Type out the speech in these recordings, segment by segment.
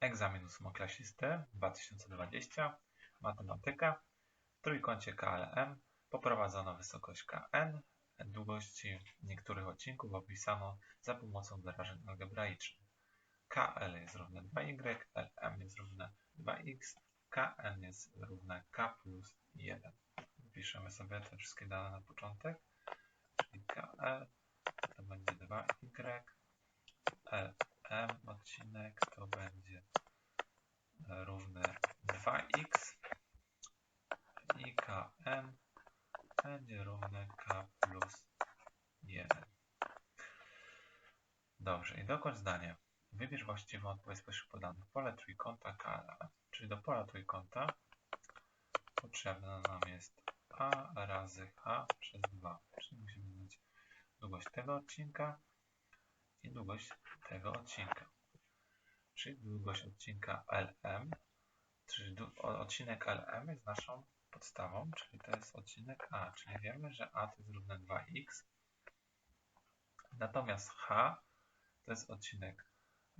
Egzamin ósmoklasisty 2020, matematyka. W trójkącie KLM poprowadzono wysokość KN. Długości niektórych odcinków opisano za pomocą wyrażeń algebraicznych. KL jest równe 2y, LM jest równe 2x, KN jest równe k plus 1. Wpiszemy sobie te wszystkie dane na początek. Czyli KL to będzie 2y, LM odcinek to będzie równe 2x i KN będzie równe k plus 1. Dobrze, i dokończ zdanie. Wybierz właściwą odpowiedź spośród podanych. Pole trójkąta KLM. Czyli do pola trójkąta potrzebna nam jest A razy H przez 2. Czyli musimy znać długość tego odcinka i długość tego odcinka. Czyli długość odcinka LM, czyli odcinek LM jest naszą podstawą, czyli to jest odcinek A, czyli wiemy, że A to jest równe 2x, natomiast H to jest odcinek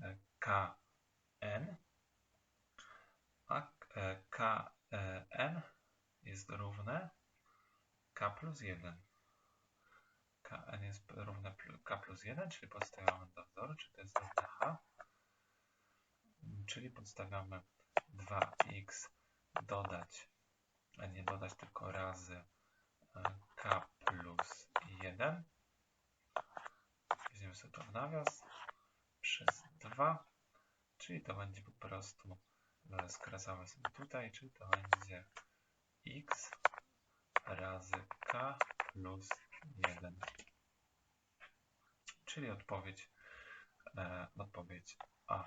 e, KN, a e, KN jest równe K plus 1. KN jest równe K plus 1, czyli podstawiamy do wzoru, czyli to jest równe H, czyli podstawiamy 2x dodać a nie dodać tylko razy e, k plus 1. Weźmiemy sobie to w nawias przez 2, czyli to będzie po prostu, e, skracamy sobie tutaj, czyli to będzie x razy k plus 1. Czyli odpowiedź, e, odpowiedź A.